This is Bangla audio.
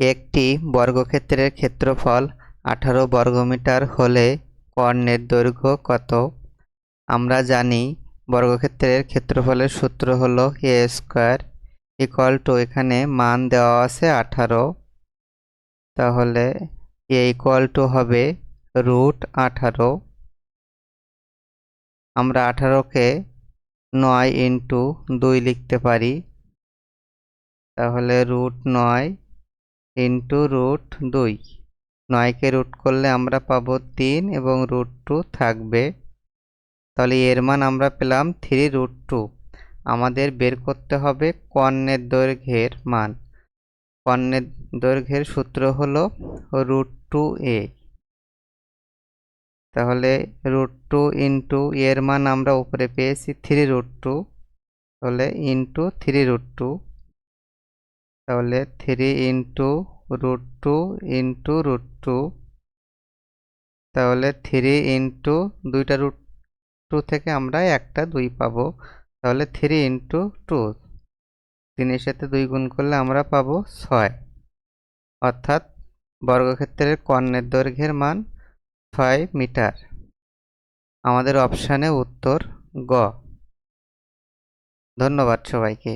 একটি বর্গক্ষেত্রের ক্ষেত্রফল আঠারো বর্গমিটার হলে কর্ণের দৈর্ঘ্য কত? আমরা জানি বর্গক্ষেত্রের ক্ষেত্রফলের সূত্র হলো এ স্কোয়ার ইকুয়াল টু এখানে মান দেওয়া আছে আঠারো। তাহলে এ ইকুয়াল টু হবে রুট আঠারো। আমরা আঠারোকে নয় ইন্টু দুই লিখতে পারি। তাহলে রুট নয় ইন্টু রুট দুই। নয়কে রুট করলে আমরা পাবো তিন এবং রুট টু থাকবে। তাহলে এর মান আমরা পেলাম থ্রি রুট টু। আমাদের বের করতে হবে কর্ণের দৈর্ঘ্যের মান। কর্ণের দৈর্ঘ্যের সূত্র হলো রুট টু এ। তাহলে রুট টু ইন্টু এর মান আমরা উপরে পেয়েছি থ্রি রুট টু। তাহলে ইন্টু থ্রি রুট টু। তাহলে three into root two into root two তাহলে থ্রি ইন্টু দুইটা রুট টু থেকে আমরা একটা দুই পাবো, তাহলে থ্রি ইন্টু টু তিনের সাথে দুই গুণ করলে আমরা পাবো ছয়, অর্থাৎ বর্গক্ষেত্রের কর্ণের দৈর্ঘ্যের মান ছয় মিটার। আমাদের অপশানে উত্তর গ। ধন্যবাদ সবাইকে।